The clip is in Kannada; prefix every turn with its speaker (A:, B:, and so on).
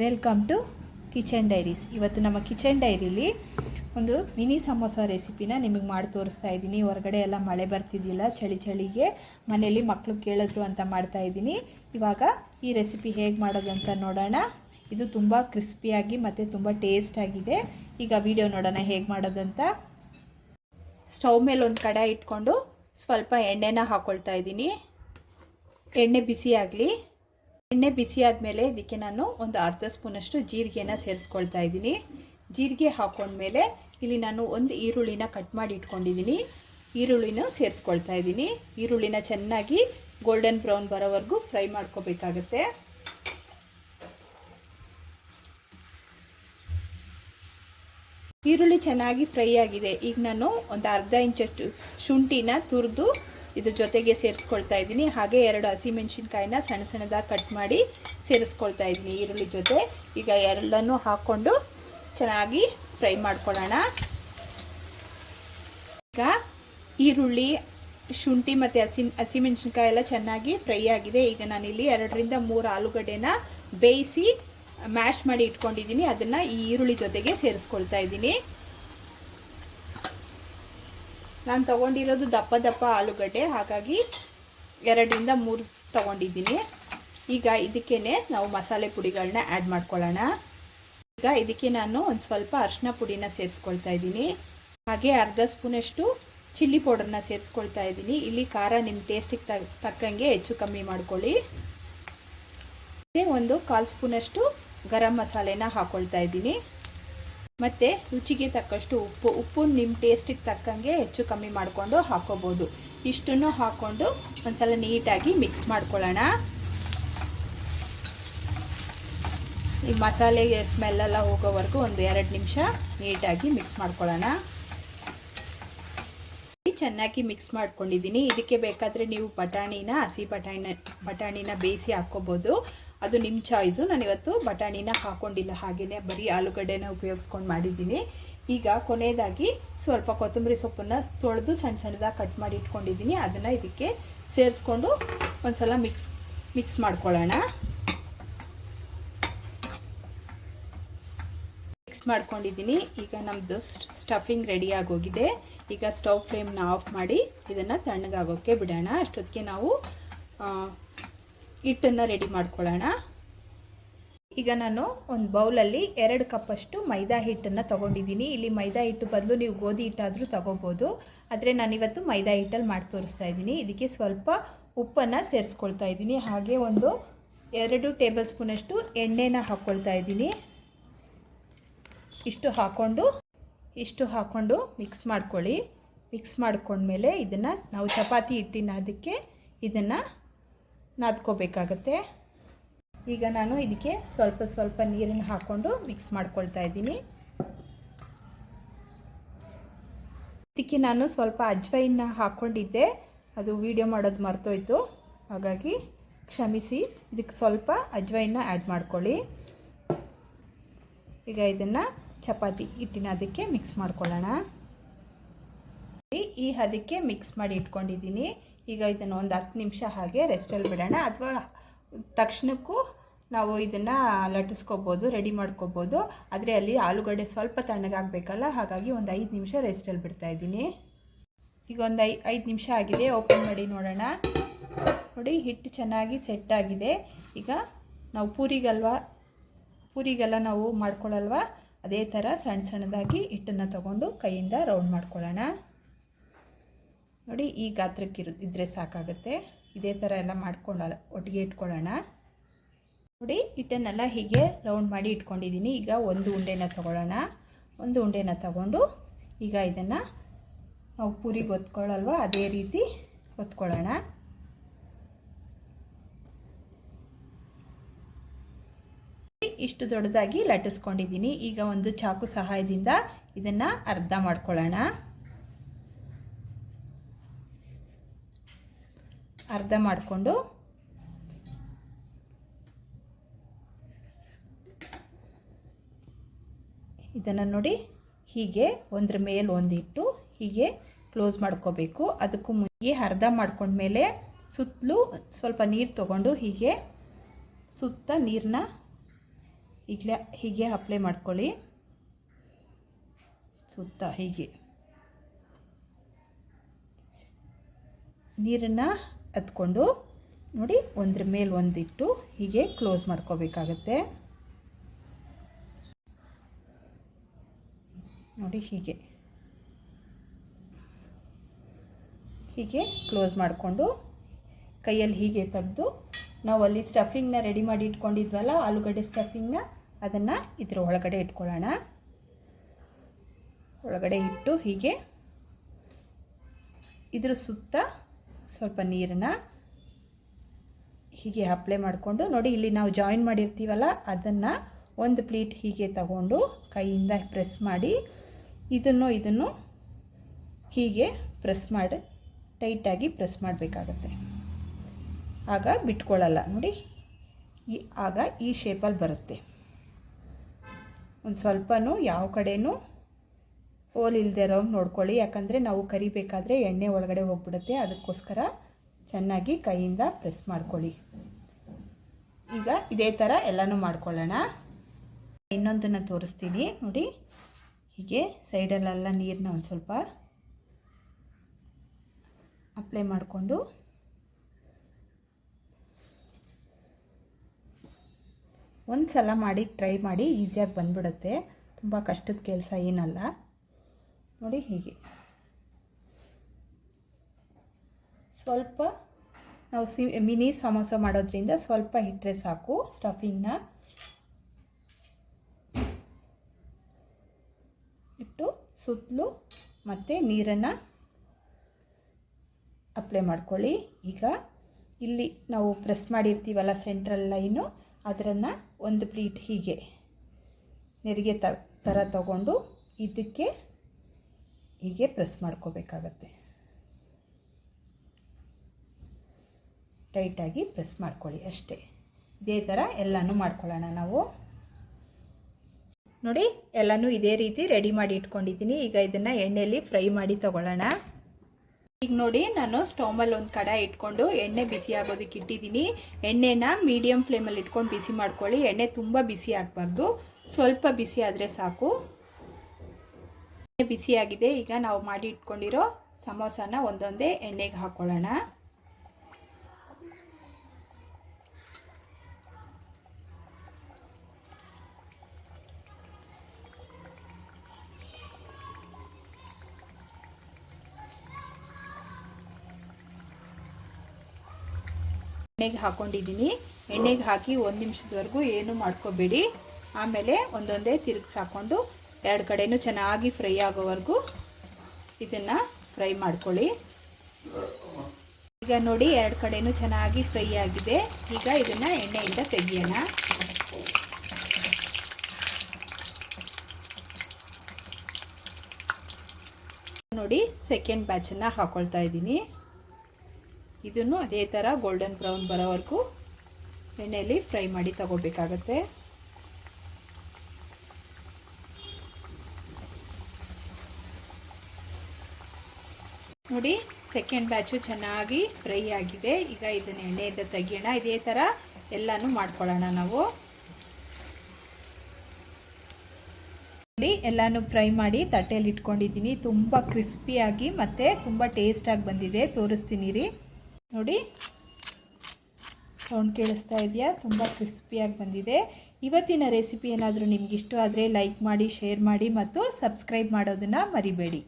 A: ವೆಲ್ಕಮ್ ಟು ಕಿಚನ್ ಡೈರೀಸ್ ಇವತ್ತು ನಮ್ಮ ಕಿಚನ್ ಡೈರಿಲಿ ಒಂದು ಮಿನಿ ಸಮೋಸ ರೆಸಿಪಿನ ನಿಮಗೆ ಮಾಡಿ ತೋರಿಸ್ತಾ ಇದ್ದೀನಿ. ಹೊರಗಡೆ ಎಲ್ಲ ಮಳೆ ಬರ್ತಿದ್ದಿಲ್ಲ, ಚಳಿ ಚಳಿಗೆ ಮನೆಯಲ್ಲಿ ಮಕ್ಕಳು ಕೇಳಿದ್ರು ಅಂತ ಮಾಡ್ತಾ ಇದ್ದೀನಿ. ಇವಾಗ ಈ ರೆಸಿಪಿ ಹೇಗೆ ಮಾಡೋದು ಅಂತ ನೋಡೋಣ. ಇದು ತುಂಬ ಕ್ರಿಸ್ಪಿಯಾಗಿ ಮತ್ತು ತುಂಬ ಟೇಸ್ಟ್ ಆಗಿದೆ. ಈಗ ವಿಡಿಯೋ ನೋಡೋಣ ಹೇಗೆ ಮಾಡೋದಂತ ಸ್ಟವ್ ಮೇಲೆ ಒಂದು ಕಡೆ ಇಟ್ಕೊಂಡು ಸ್ವಲ್ಪ ಎಣ್ಣೆನ ಹಾಕ್ಕೊಳ್ತಾ ಇದ್ದೀನಿ. ಎಣ್ಣೆ ಬಿಸಿ ಆಗಲಿ. ಎಣ್ಣೆ ಬಿಸಿ ಆದಮೇಲೆ ಇದಕ್ಕೆ ನಾನು ಒಂದು ಅರ್ಧ ಸ್ಪೂನಷ್ಟು ಜೀರಿಗೆನ ಸೇರಿಸ್ಕೊಳ್ತಾ ಇದ್ದೀನಿ. ಜೀರಿಗೆ ಹಾಕೊಂಡ್ಮೇಲೆ ಇಲ್ಲಿ ನಾನು ಒಂದು ಈರುಳ್ಳಿನ ಕಟ್ ಮಾಡಿ ಇಟ್ಕೊಂಡಿದ್ದೀನಿ. ಈರುಳ್ಳಿನ ಸೇರಿಸ್ಕೊಳ್ತಾ ಇದ್ದೀನಿ. ಈರುಳ್ಳಿನ ಚೆನ್ನಾಗಿ ಗೋಲ್ಡನ್ ಬ್ರೌನ್ ಬರೋವರೆಗೂ ಫ್ರೈ ಮಾಡ್ಕೋಬೇಕಾಗತ್ತೆ. ಈರುಳ್ಳಿ ಚೆನ್ನಾಗಿ ಫ್ರೈ ಆಗಿದೆ. ಈಗ ನಾನು ಒಂದು ಅರ್ಧ ಇಂಚಷ್ಟು ಶುಂಠಿನ ತುರಿದು ಇದ್ರ ಜೊತೆಗೆ ಸೇರಿಸ್ಕೊಳ್ತಾ ಇದ್ದೀನಿ. ಹಾಗೆ ಎರಡು ಹಸಿಮೆಣ್ಸಿನ್ಕಾಯಿನ ಸಣ್ಣ ಸಣ್ಣದಾಗಿ ಕಟ್ ಮಾಡಿ ಸೇರಿಸ್ಕೊಳ್ತಾ ಇದ್ದೀನಿ ಈರುಳ್ಳಿ ಜೊತೆ. ಈಗ ಎರಡನ್ನು ಹಾಕ್ಕೊಂಡು ಚೆನ್ನಾಗಿ ಫ್ರೈ ಮಾಡ್ಕೊಳ್ಳೋಣ. ಈಗ ಈರುಳ್ಳಿ, ಶುಂಠಿ ಮತ್ತು ಹಸಿ ಹಸಿಮೆಣ್ಸಿನ್ಕಾಯಿ ಎಲ್ಲ ಚೆನ್ನಾಗಿ ಫ್ರೈ ಆಗಿದೆ. ಈಗ ನಾನಿಲ್ಲಿ ಎರಡರಿಂದ ಮೂರು ಆಲೂಗಡ್ಡೆನ ಬೇಯಿಸಿ ಮ್ಯಾಶ್ ಮಾಡಿ ಇಟ್ಕೊಂಡಿದ್ದೀನಿ. ಅದನ್ನು ಈ ಈರುಳ್ಳಿ ಜೊತೆಗೆ ಸೇರಿಸ್ಕೊಳ್ತಾ ಇದ್ದೀನಿ. ನಾನು ತಗೊಂಡಿರೋದು ದಪ್ಪ ದಪ್ಪ ಆಲೂಗಡ್ಡೆ, ಹಾಗಾಗಿ ಎರಡರಿಂದ ಮೂರು ತಗೊಂಡಿದ್ದೀನಿ. ಈಗ ಇದಕ್ಕೇ ನಾವು ಮಸಾಲೆ ಪುಡಿಗಳನ್ನ ಆ್ಯಡ್ ಮಾಡ್ಕೊಳ್ಳೋಣ. ಈಗ ಇದಕ್ಕೆ ನಾನು ಒಂದು ಸ್ವಲ್ಪ ಅರಿಶಿನ ಪುಡಿನ ಸೇರಿಸ್ಕೊಳ್ತಾ ಇದ್ದೀನಿ. ಹಾಗೆ ಅರ್ಧ ಸ್ಪೂನಷ್ಟು ಚಿಲ್ಲಿ ಪೌಡರ್ನ ಸೇರಿಸ್ಕೊಳ್ತಾ ಇದ್ದೀನಿ. ಇಲ್ಲಿ ಖಾರ ನಿಮ್ಮ ಟೇಸ್ಟಿಗೆ ತಕ್ಕಂಗೆ ಹೆಚ್ಚು ಕಮ್ಮಿ ಮಾಡ್ಕೊಳ್ಳಿ. ಒಂದು ಕಾಲು ಸ್ಪೂನಷ್ಟು ಗರಂ ಮಸಾಲೆನ ಹಾಕ್ಕೊಳ್ತಾ ಇದ್ದೀನಿ. ಮತ್ತು ರುಚಿಗೆ ತಕ್ಕಷ್ಟು ಉಪ್ಪು. ಉಪ್ಪು ನಿಮ್ಮ ಟೇಸ್ಟಿಗೆ ತಕ್ಕಂಗೆ ಹೆಚ್ಚು ಕಮ್ಮಿ ಮಾಡಿಕೊಂಡು ಹಾಕೋಬೋದು. ಇಷ್ಟನ್ನು ಹಾಕ್ಕೊಂಡು ಒಂದ್ಸಲ ನೀಟಾಗಿ ಮಿಕ್ಸ್ ಮಾಡ್ಕೊಳ್ಳೋಣ. ಈ ಮಸಾಲೆ ಸ್ಮೆಲ್ಲೆಲ್ಲ ಹೋಗೋವರೆಗೂ ಒಂದು ಎರಡು ನಿಮಿಷ ನೀಟಾಗಿ ಮಿಕ್ಸ್ ಮಾಡ್ಕೊಳ್ಳೋಣ. ಚೆನ್ನಾಗಿ ಮಿಕ್ಸ್ ಮಾಡ್ಕೊಂಡಿದ್ದೀನಿ. ಇದಕ್ಕೆ ಬೇಕಾದರೆ ನೀವು ಬಟಾಣಿನ ಹಸಿ ಬಟಾಣಿನ ಬಟಾಣಿನ ಬೇಯಿಸಿ ಹಾಕ್ಕೋಬೋದು ಅದು ನಿಮ್ಮ ಚಾಯ್ಸು ನಾನಿವತ್ತು ಬಟಾಣಿನ ಹಾಕ್ಕೊಂಡಿಲ್ಲ ಹಾಗೆಯೇ ಬರೀ ಆಲೂಗಡ್ಡೆನ ಉಪಯೋಗಿಸ್ಕೊಂಡು ಮಾಡಿದ್ದೀನಿ. ಈಗ ಕೊನೆಯದಾಗಿ ಸ್ವಲ್ಪ ಕೊತ್ತಂಬರಿ ಸೊಪ್ಪನ್ನು ತೊಳೆದು ಸಣ್ಣ ಸಣ್ಣದಾಗಿ ಕಟ್ ಮಾಡಿ ಇಟ್ಕೊಂಡಿದ್ದೀನಿ. ಅದನ್ನು ಇದಕ್ಕೆ ಸೇರಿಸ್ಕೊಂಡು ಒಂದ್ಸಲ ಮಿಕ್ಸ್ ಮಿಕ್ಸ್ ಮಾಡ್ಕೊಳ್ಳೋಣ. ಮಿಕ್ಸ್ ಮಾಡ್ಕೊಂಡಿದ್ದೀನಿ. ಈಗ ನಮ್ಮದು ಸ್ಟಫಿಂಗ್ ರೆಡಿ ಆಗೋಗಿದೆ. ಈಗ ಸ್ಟವ್ ಫ್ಲೇಮ್ನ ಆಫ್ ಮಾಡಿ ಇದನ್ನು ತಣ್ಣಗಾಗೋಕ್ಕೆ ಬಿಡೋಣ. ಅಷ್ಟೊತ್ತಿಗೆ ನಾವು ಹಿಟ್ಟನ್ನು ರೆಡಿ ಮಾಡ್ಕೊಳ್ಳೋಣ. ಈಗ ನಾನು ಒಂದು ಬೌಲಲ್ಲಿ ಎರಡು ಕಪ್ಪಷ್ಟು ಮೈದಾ ಹಿಟ್ಟನ್ನು ತೊಗೊಂಡಿದ್ದೀನಿ. ಇಲ್ಲಿ ಮೈದಾ ಹಿಟ್ಟು ಬದಲು ನೀವು ಗೋಧಿ ಹಿಟ್ಟಾದರೂ ತೊಗೋಬೋದು. ಆದರೆ ನಾನಿವತ್ತು ಮೈದಾ ಹಿಟ್ಟಲ್ಲಿ ಮಾಡಿ ತೋರಿಸ್ತಾ ಇದ್ದೀನಿ. ಇದಕ್ಕೆ ಸ್ವಲ್ಪ ಉಪ್ಪನ್ನು ಸೇರಿಸ್ಕೊಳ್ತಾ ಇದ್ದೀನಿ. ಹಾಗೆ ಒಂದು ಎರಡು ಟೇಬಲ್ ಸ್ಪೂನಷ್ಟು ಎಣ್ಣೆನ ಹಾಕ್ಕೊಳ್ತಾ ಇದ್ದೀನಿ. ಇಷ್ಟು ಹಾಕ್ಕೊಂಡು ಇಷ್ಟು ಹಾಕ್ಕೊಂಡು ಮಿಕ್ಸ್ ಮಾಡ್ಕೊಳ್ಳಿ. ಮಿಕ್ಸ್ ಮಾಡ್ಕೊಂಡ್ಮೇಲೆ ಇದನ್ನು ನಾವು ಚಪಾತಿ ಹಿಟ್ಟಿನ ಅದಕ್ಕೆ ಇದನ್ನು ನಾದ್ಕೋಬೇಕಾಗತ್ತೆ. ಈಗ ನಾನು ಇದಕ್ಕೆ ಸ್ವಲ್ಪ ಸ್ವಲ್ಪ ನೀರನ್ನು ಹಾಕ್ಕೊಂಡು ಮಿಕ್ಸ್ ಮಾಡ್ಕೊಳ್ತಾ ಇದ್ದೀನಿ. ಇದಕ್ಕೆ ನಾನು ಸ್ವಲ್ಪ ಅಜ್ವೈನ ಹಾಕ್ಕೊಂಡಿದ್ದೆ ಅದು ವಿಡಿಯೋ ಮಾಡೋದು ಮರ್ತೋಯ್ತು. ಹಾಗಾಗಿ ಕ್ಷಮಿಸಿ, ಇದಕ್ಕೆ ಸ್ವಲ್ಪ ಅಜ್ವೈನ ಆ್ಯಡ್ ಮಾಡ್ಕೊಳ್ಳಿ. ಈಗ ಇದನ್ನು ಚಪಾತಿ ಹಿಟ್ಟಿನ ಅದಕ್ಕೆ ಮಿಕ್ಸ್ ಮಾಡ್ಕೊಳ್ಳೋಣ. ಈ ಅದಕ್ಕೆ ಮಿಕ್ಸ್ ಮಾಡಿ ಇಟ್ಕೊಂಡಿದ್ದೀನಿ. ಈಗ ಇದನ್ನು ಒಂದು ಹತ್ತು ನಿಮಿಷ ಹಾಗೆ ರೆಸ್ಟಲ್ಲಿ ಬಿಡೋಣ. ಅಥವಾ ತಕ್ಷಣಕ್ಕೂ ನಾವು ಇದನ್ನು ಲಟ್ಟಿಸ್ಕೋಬೋದು ರೆಡಿ ಮಾಡ್ಕೋಬೋದು. ಆದರೆ ಅಲ್ಲಿ ಆಲೂಗಡ್ಡೆ ಸ್ವಲ್ಪ ತಣ್ಣಗಾಗಬೇಕಲ್ಲ, ಹಾಗಾಗಿ ಒಂದು ಐದು ನಿಮಿಷ ರೆಸ್ಟಲ್ಲಿ ಬಿಡ್ತಾ ಇದ್ದೀನಿ. ಈಗ ಒಂದು ಐ ಐದು ನಿಮಿಷ ಆಗಿದೆ ಓಪನ್ ಮಾಡಿ ನೋಡೋಣ. ನೋಡಿ ಹಿಟ್ಟು ಚೆನ್ನಾಗಿ ಸೆಟ್ ಆಗಿದೆ. ಈಗ ನಾವು ಪೂರಿಗಲ್ವ ಪೂರಿಗೆಲ್ಲ ನಾವು ಮಾಡ್ಕೊಳ್ಳಲ್ವ ಅದೇ ಥರ ಸಣ್ಣ ಸಣ್ಣದಾಗಿ ಹಿಟ್ಟನ್ನು ತಗೊಂಡು ಕೈಯಿಂದ ರೌಂಡ್ ಮಾಡ್ಕೊಳ್ಳೋಣ ನೋಡಿ, ಈ ಗಾತ್ರಕ್ಕೆ ಇರು ಇದ್ದರೆ ಸಾಕಾಗುತ್ತೆ. ಇದೇ ಥರ ಎಲ್ಲ ಮಾಡ್ಕೊಂಡು, ಒಟ್ಟಿಗೆ ಇಟ್ಕೊಳ್ಳೋಣ. ನೋಡಿ, ಹಿಟ್ಟನ್ನೆಲ್ಲ ಹೀಗೆ ರೌಂಡ್ ಮಾಡಿ ಇಟ್ಕೊಂಡಿದ್ದೀನಿ. ಈಗ ಒಂದು ಉಂಡೆನ ತಗೊಳ್ಳೋಣ. ಒಂದು ಉಂಡೆನ ತಗೊಂಡು ಈಗ ಇದನ್ನು ನಾವು ಪೂರಿಗೆ ಒತ್ಕೊಳ್ಳಲ್ವ ಅದೇ ರೀತಿ ಒತ್ಕೊಳ್ಳೋಣ ಇಷ್ಟು ದೊಡ್ಡದಾಗಿ ಲಟ್ಟಿಸ್ಕೊಂಡಿದ್ದೀನಿ. ಈಗ ಒಂದು ಚಾಕು ಸಹಾಯದಿಂದ ಇದನ್ನು ಅರ್ಧ ಮಾಡ್ಕೊಳ್ಳೋಣ. ಅರ್ಧ ಮಾಡಿಕೊಂಡು ಇದನ್ನು ನೋಡಿ ಹೀಗೆ ಒಂದ್ರ ಮೇಲೆ ಒಂದಿಟ್ಟು ಹೀಗೆ ಕ್ಲೋಸ್ ಮಾಡ್ಕೋಬೇಕು. ಅದಕ್ಕೂ ಮುಂಚೆ ಅರ್ಧ ಮಾಡ್ಕೊಂಡ್ಮೇಲೆ ಸುತ್ತಲೂ ಸ್ವಲ್ಪ ನೀರು ತಗೊಂಡು ಹೀಗೆ ಸುತ್ತ ನೀರನ್ನ ಈಗಲೇ ಹೀಗೆ ಅಪ್ಲೈ ಮಾಡ್ಕೊಳ್ಳಿ. ಸುತ್ತ ಹೀಗೆ. ನೀರನ್ನು ಹತ್ಕೊಂಡು ನೋಡಿ ಒಂದ್ರ ಮೇಲೆ ಒಂದಿಟ್ಟು ಹೀಗೆ ಕ್ಲೋಸ್ ಮಾಡ್ಕೋಬೇಕಾಗತ್ತೆ. ನೋಡಿ ಹೀಗೆ. ಹೀಗೆ ಕ್ಲೋಸ್ ಮಾಡಿಕೊಂಡು ಕೈಯಲ್ಲಿ ಹೀಗೆ ತೆಗೆದು ನಾವು ಅಲ್ಲಿ ಸ್ಟಫಿಂಗ್ನ ರೆಡಿ ಮಾಡಿ ಇಟ್ಕೊಂಡಿದ್ವಲ್ಲ, ಆಲೂಗಡ್ಡೆ ಸ್ಟಫಿಂಗ್ನ ಅದನ್ನು ಇದರ ಒಳಗಡೆ ಇಟ್ಕೊಳ್ಳೋಣ. ಒಳಗಡೆ ಇಟ್ಟು ಹೀಗೆ ಇದ್ರ ಸುತ್ತ ಸ್ವಲ್ಪ ನೀರನ್ನು ಹೀಗೆ ಅಪ್ಲೈ ಮಾಡಿಕೊಂಡು, ನೋಡಿ ಇಲ್ಲಿ ನಾವು ಜಾಯಿನ್ ಮಾಡಿರ್ತೀವಲ್ಲ, ಅದನ್ನು ಒಂದು ಪ್ಲೇಟ್ ಹೀಗೆ ತಗೊಂಡು ಕೈಯಿಂದ ಪ್ರೆಸ್ ಮಾಡಿ, ಇದನ್ನು ಇದನ್ನು ಹೀಗೆ ಪ್ರೆಸ್ ಮಾಡಿ ಟೈಟಾಗಿ ಪ್ರೆಸ್ ಮಾಡಬೇಕಾಗತ್ತೆ. ಆಗ ಬಿಟ್ಕೊಳ್ಳಲ್ಲ ನೋಡಿ. ಈ, ಆಗ ಈ ಶೇಪಲ್ಲಿ ಬರುತ್ತೆ. ಒಂದು ಸ್ವಲ್ಪನೂ ಯಾವ ಕಡೆನೂ ಹೋಲ್ ಇಲ್ಲದೆ ಇರೋ ನೋಡ್ಕೊಳ್ಳಿ. ಯಾಕಂದರೆ ನಾವು ಕರಿಬೇಕಾದ್ರೆ ಎಣ್ಣೆ ಒಳಗಡೆ ಹೋಗ್ಬಿಡುತ್ತೆ. ಅದಕ್ಕೋಸ್ಕರ ಚೆನ್ನಾಗಿ ಕೈಯಿಂದ ಪ್ರೆಸ್ ಮಾಡ್ಕೊಳ್ಳಿ. ಈಗ ಇದೇ ಥರ ಎಲ್ಲನೂ ಮಾಡ್ಕೊಳ್ಳೋಣ. ಇನ್ನೊಂದನ್ನು ತೋರಿಸ್ತೀನಿ. ನೋಡಿ, ಹೀಗೆ ಸೈಡಲ್ಲೆಲ್ಲ ನೀರನ್ನ ಒಂದು ಸ್ವಲ್ಪ ಅಪ್ಲೈ ಮಾಡಿಕೊಂಡು. ಒಂದು ಸಲ ಮಾಡಿ ಟ್ರೈ ಮಾಡಿ, ಈಸಿಯಾಗಿ ಬಂದ್ಬಿಡುತ್ತೆ. ತುಂಬ ಕಷ್ಟದ ಕೆಲಸ ಏನಲ್ಲ. ನೋಡಿ ಹೀಗೆ. ಸ್ವಲ್ಪ ನಾವು ಸಿ, ಮಿನಿ ಸಮೋಸ ಮಾಡೋದ್ರಿಂದ ಸ್ವಲ್ಪ ಇಟ್ಟರೆ ಸಾಕು ಸ್ಟಫಿಂಗ್ನ ಇಟ್ಟು ಸುತ್ತಲೂ ಮತ್ತು ನೀರನ್ನು ಅಪ್ಲೈ ಮಾಡ್ಕೊಳ್ಳಿ. ಈಗ ಇಲ್ಲಿ ನಾವು ಪ್ರೆಸ್ ಮಾಡಿರ್ತೀವಲ್ಲ ಸೆಂಟ್ರಲ್ ಲೈನು ಅದರನ್ನು ಒಂದು ಪ್ಲೀಟ್ ಹೀಗೆ ನೆರಿಗೆ ತ ಥರ ತಗೊಂಡು ಇದಕ್ಕೆ ಹೀಗೆ ಪ್ರೆಸ್ ಮಾಡ್ಕೋಬೇಕಾಗತ್ತೆ. ಟೈಟಾಗಿ ಪ್ರೆಸ್ ಮಾಡ್ಕೊಳ್ಳಿ ಅಷ್ಟೇ. ಇದೇ ಥರ ಎಲ್ಲನೂ ಮಾಡ್ಕೊಳ್ಳೋಣ ನಾವು. ನೋಡಿ, ಎಲ್ಲನೂ ಇದೇ ರೀತಿ ರೆಡಿ ಮಾಡಿ ಇಟ್ಕೊಂಡಿದ್ದೀನಿ. ಈಗ ಇದನ್ನು ಎಣ್ಣೆಯಲ್ಲಿ ಫ್ರೈ ಮಾಡಿ ತಗೊಳ್ಳೋಣ. ಈಗ ನೋಡಿ, ನಾನು ಸ್ಟೌಮಲ್ಲಿ ಒಂದು ಕಡ ಇಟ್ಕೊಂಡು ಎಣ್ಣೆ ಬಿಸಿ ಆಗೋದಕ್ಕೆ ಇಟ್ಟಿದ್ದೀನಿ. ಎಣ್ಣೆನ ಮೀಡಿಯಮ್ ಫ್ಲೇಮಲ್ಲಿ ಇಟ್ಕೊಂಡು ಬಿಸಿ ಮಾಡ್ಕೊಳ್ಳಿ. ಎಣ್ಣೆ ತುಂಬ ಬಿಸಿ ಆಗಬಾರ್ದು. ಸ್ವಲ್ಪ ಬಿಸಿ ಆದರೆ ಸಾಕು. ಬಿಸಿಯಾಗಿದೆ ಈಗ ನಾವು ಮಾಡಿ ಇಟ್ಕೊಂಡಿರೋ ಸಮೋಸನ ಒಂದೊಂದೇ ಎಣ್ಣೆಗೆ ಹಾಕ್ಕೊಳ್ಳೋಣ ಎಣ್ಣೆಗೆ ಹಾಕೊಂಡಿದ್ದೀನಿ. ಎಣ್ಣೆಗೆ ಹಾಕಿ ಒಂದು ನಿಮಿಷದವರೆಗೂ ಏನು ಮಾಡ್ಕೋಬೇಡಿ. ಆಮೇಲೆ ಒಂದೊಂದೇ ತಿರುಗಿಸಾಕೊಂಡು ಎರಡು ಕಡೆಯೂ ಚೆನ್ನಾಗಿ ಫ್ರೈ ಆಗೋವರೆಗೂ ಇದನ್ನು ಫ್ರೈ ಮಾಡ್ಕೊಳ್ಳಿ. ಈಗ ನೋಡಿ ಎರಡು ಕಡೆಯೂ ಚೆನ್ನಾಗಿ ಫ್ರೈ ಆಗಿದೆ. ಈಗ ಇದನ್ನು ಎಣ್ಣೆಯಿಂದ ತೆಗಿಯೋಣ. ನೋಡಿ ಸೆಕೆಂಡ್ ಬ್ಯಾಚನ್ನು ಹಾಕೊಳ್ತಾ ಇದ್ದೀನಿ. ಇದನ್ನು ಅದೇ ಥರ ಗೋಲ್ಡನ್ ಬ್ರೌನ್ ಬರೋವರೆಗೂ ಎಣ್ಣೆಯಲ್ಲಿ ಫ್ರೈ ಮಾಡಿ ತಗೋಬೇಕಾಗತ್ತೆ. ನೋಡಿ ಸೆಕೆಂಡ್ ಬ್ಯಾಚು ಚೆನ್ನಾಗಿ ಫ್ರೈ ಆಗಿದೆ. ಈಗ ಇದನ್ನು ಎಣ್ಣೆಯಿಂದ ತೆಗಿಯೋಣ. ಇದೇ ಥರ ಎಲ್ಲನೂ ಮಾಡ್ಕೊಳ್ಳೋಣ ನಾವು. ನೋಡಿ, ಎಲ್ಲನೂ ಫ್ರೈ ಮಾಡಿ ತಟ್ಟೆಯಲ್ಲಿ ಇಟ್ಕೊಂಡಿದ್ದೀನಿ. ತುಂಬ ಕ್ರಿಸ್ಪಿಯಾಗಿ ಮತ್ತು ತುಂಬ ಟೇಸ್ಟಾಗಿ ಬಂದಿದೆ. ತೋರಿಸ್ತೀನಿ ರೀ. ನೋಡಿ ಸೌಂಡ್ ಕೇಳಿಸ್ತಾ ಇದೆಯಾ? ತುಂಬ ಕ್ರಿಸ್ಪಿಯಾಗಿ ಬಂದಿದೆ. ಇವತ್ತಿನ ರೆಸಿಪಿ ಏನಾದರೂ ನಿಮ್ಗೆ ಇಷ್ಟ ಆದರೆ ಲೈಕ್ ಮಾಡಿ ಶೇರ್ ಮಾಡಿ ಮತ್ತು ಸಬ್ಸ್ಕ್ರೈಬ್ ಮಾಡೋದನ್ನು ಮರಿಬೇಡಿ.